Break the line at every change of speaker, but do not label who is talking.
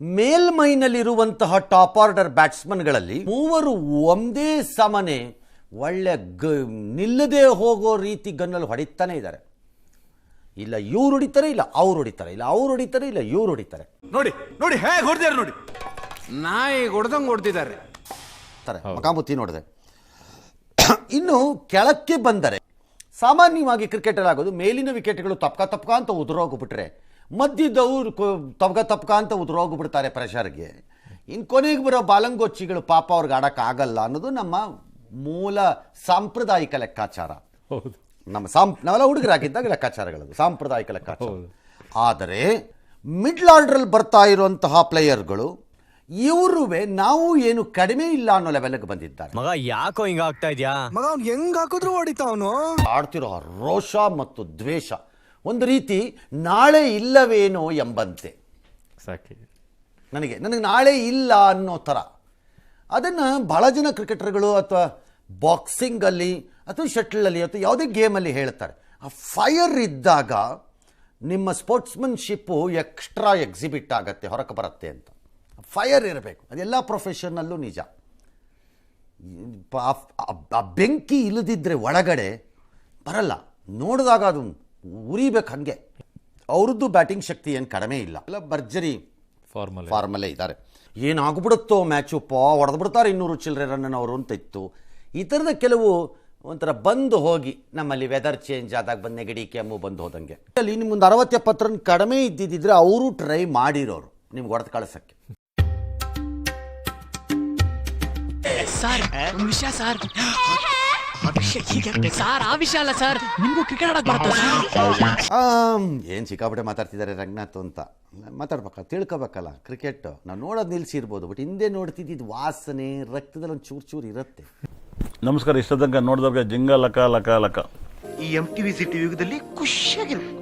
ಮೇಲ್ಮೈನಲ್ಲಿರುವಂತಹ top order ಬ್ಯಾಟ್ಸ್ಮನ್ಗಳಲ್ಲಿ ಮೂವರು ಒಂದೇ ಸಮನೆ ಒಳ್ಳೆ ಗ ನಿಲ್ಲದೆ ಹೋಗೋ ರೀತಿ ಗನ್ನಲ್ಲಿ ಹೊಡಿತಾನೆ ಇದ್ದಾರೆ. ಇಲ್ಲ ಇವ್ರು ಹೊಡಿತಾರೆ ಇಲ್ಲ ಅವ್ರು ಹೊಡಿತಾರೆ ಇಲ್ಲ ಅವ್ರು ಹೊಡಿತಾರೆ ಇಲ್ಲ ಇವ್ರು ಹೊಡಿತಾರೆ.
ನೋಡಿ ನೋಡಿ ಹೇಗೆ ಹೊಡೆದಾರೆ ನೋಡಿ.
ನಾಯಿ ಹೊಡೆದಂಗೆ ಹೊಡೆದಿದ್ದಾರೆ.
ತಾರೆ ಮಕಾಮುತ್ತಿ ನೋಡಿದೆ. ಇನ್ನು ಕೆಳಕ್ಕೆ ಬಂದರೆ ಸಾಮಾನ್ಯವಾಗಿ ಕ್ರಿಕೆಟರ್ ಆಗೋದು ಮೇಲಿನ ವಿಕೆಟ್ಗಳು ತಪ್ಕ ತಪ್ಕ ಅಂತ ಉದುರೋಗ್ಬಿಟ್ರೆ ಮಧ್ಯದವ್ರು ತಪ್ಕ ತಪ್ಕ ಅಂತ ಉದುರೋಗ್ಬಿಡ್ತಾರೆ ಪ್ರೆಷರ್ಗೆ ಇನ್ನು ಕೊನೆಗೆ ಬರೋ ಬಾಲಂಗೋಚಿಗಳು ಪಾಪ ಅವ್ರಿಗೆ ಆಡೋಕ್ಕಾಗಲ್ಲ ಅನ್ನೋದು ನಮ್ಮ ಮೂಲ ಸಾಂಪ್ರದಾಯಿಕ ಲೆಕ್ಕಾಚಾರ.
ಹೌದು.
ನಮ್ಮ ಸಾಂ ನಾವೆಲ್ಲ ಹುಡುಗರಾಗಿದ್ದಾಗ ಲೆಕ್ಕಾಚಾರಗಳದು ಸಾಂಪ್ರದಾಯಿಕ ಲೆಕ್ಕಾಚಾರ. ಆದರೆ ಮಿಡ್ಲ್ ಆರ್ಡ್ರಲ್ಲಿ ಬರ್ತಾ ಇರುವಂತಹ ಪ್ಲೇಯರ್ಗಳು ಇವರುವೆ ನಾವು ಏನು ಕಡಿಮೆ ಇಲ್ಲ ಅನ್ನೋ ಲೆವೆಲ್ಗೆ ಬಂದಿದ್ದಾರೆ.
ಮಗ ಯಾಕೋ ಹಿಂಗ ಆಗ್ತಾ ಇದೆಯಾ?
ಮಗ ಅವ್ನು ಹೆಂಗ್ ಹಾಕಿದ್ರು ಹೊಡಿತಾ ಅವನು
ಆಡ್ತಿರೋ ರೋಷ ಮತ್ತು ದ್ವೇಷ. ಒಂದು ರೀತಿ ನಾಳೆ ಇಲ್ಲವೇನೋ ಎಂಬಂತೆ.
ಸಾಕಿ
ನನಗೆ ನನಗೆ ನಾಳೆ ಇಲ್ಲ ಅನ್ನೋ ಥರ. ಅದನ್ನು ಭಾಳ ಜನ ಕ್ರಿಕೆಟರ್ಗಳು ಅಥವಾ ಬಾಕ್ಸಿಂಗಲ್ಲಿ ಅಥವಾ ಶಟ್ಲಲ್ಲಿ ಅಥವಾ ಯಾವುದೇ ಗೇಮಲ್ಲಿ ಹೇಳ್ತಾರೆ ಆ ಫೈರ್ ಇದ್ದಾಗ ನಿಮ್ಮ ಸ್ಪೋರ್ಟ್ಸ್ಮನ್ಶಿಪ್ಪು ಎಕ್ಸ್ಟ್ರಾ ಎಕ್ಸಿಬಿಟ್ ಆಗತ್ತೆ ಹೊರಕ್ಕೆ ಬರುತ್ತೆ ಅಂತ. ಫೈರ್ ಇರಬೇಕು. ಅದೆಲ್ಲ ಪ್ರೊಫೆಷನ್ನಲ್ಲೂ ನಿಜ. ಆ ಬೆಂಕಿ ಇಲ್ಲದಿದ್ದರೆ ಒಳಗಡೆ ಬರಲ್ಲ. ನೋಡಿದಾಗ ಅದು ಉರಿಬೇಕು ಹಾಗೆ. ಅವ್ರದ್ದು ಬ್ಯಾಟಿಂಗ್ ಶಕ್ತಿ ಏನು ಕಡಿಮೆ ಇಲ್ಲ. ಎಲ್ಲ ಭರ್ಜರಿ
ಫಾರ್ಮಲ್
ಫಾರ್ಮಲ್ಲೇ ಇದ್ದಾರೆ. ಏನಾಗ್ಬಿಡುತ್ತೋ ಮ್ಯಾಚು ಪಾ ಹೊಡೆದ್ಬಿಡ್ತಾರೆ ಇನ್ನೂರು ಚಿಲ್ಲರೆ ರನ್ ಅವರು ಅಂತ ಇತ್ತು. ಈ ಥರದ ಕೆಲವು ಒಂಥರ ಬಂದು ಹೋಗಿ ನಮ್ಮಲ್ಲಿ ವೆದರ್ ಚೇಂಜ್ ಆದಾಗ ಬಂದು ನೆಗಡಿ ಕೆಮ್ಮು ಬಂದು ಹೋದಂಗೆ. ಅಲ್ಲಿ ನಿಮ್ಮೊಂದು ಅರವತ್ತು ಎಪ್ಪತ್ತು ರನ್ ಕಡಿಮೆ ಇದ್ದಿದ್ದಿದ್ರೆ ಅವರು ಟ್ರೈ ಮಾಡಿರೋರು ನಿಮ್ಗೆ ಹೊಡೆದು ಕಳ್ಸೋಕ್ಕೆ.
ಸರ್ ಒಂದ್ ವಿಷಯ ಸರ್ ಸರ್ ಆ ವಿಷಯ ಅಲ್ಲ ಸರ್. ನಿಮಗೂ ಕ್ರಿಕೆಟ್ ಆಡಕ್ ಬರುತ್ತಾ ಸರ್?
ಏನು ಸಿಕ್ಕಾಪಟ್ಟೆ ಮಾತಾಡ್ತಿದ್ದಾರೆ ರಂಗನಾಥ್ ಅಂತ. ಮಾತಾಡ್ಬೇಕ ತಿಳ್ಕೊಬೇಕಲ್ಲ ಕ್ರಿಕೆಟ್ ನಾವು ನೋಡೋದು ನಿಲ್ಸಿರ್ಬೋದು ಬಟ್ ಹಿಂದೆ ನೋಡ್ತಿದ್ದಿದ್ದು ವಾಸನೆ ರಕ್ತದಲ್ಲಿ ಒಂದು ಚೂರು ಚೂರು ಇರುತ್ತೆ.
ನಮಸ್ಕಾರ ಇಷ್ಟದಂಗ ನೋಡಿದವ್ರಿಗೆ ಜಿಂಗ ಲಕ ಲಕ ಲಕ.
ಈ ಎಂ ಟಿವಿ ಸಿಟಿ ಯುಗದಲ್ಲಿ ಖುಷಿಯಾಗಿರ್ಬೇಕು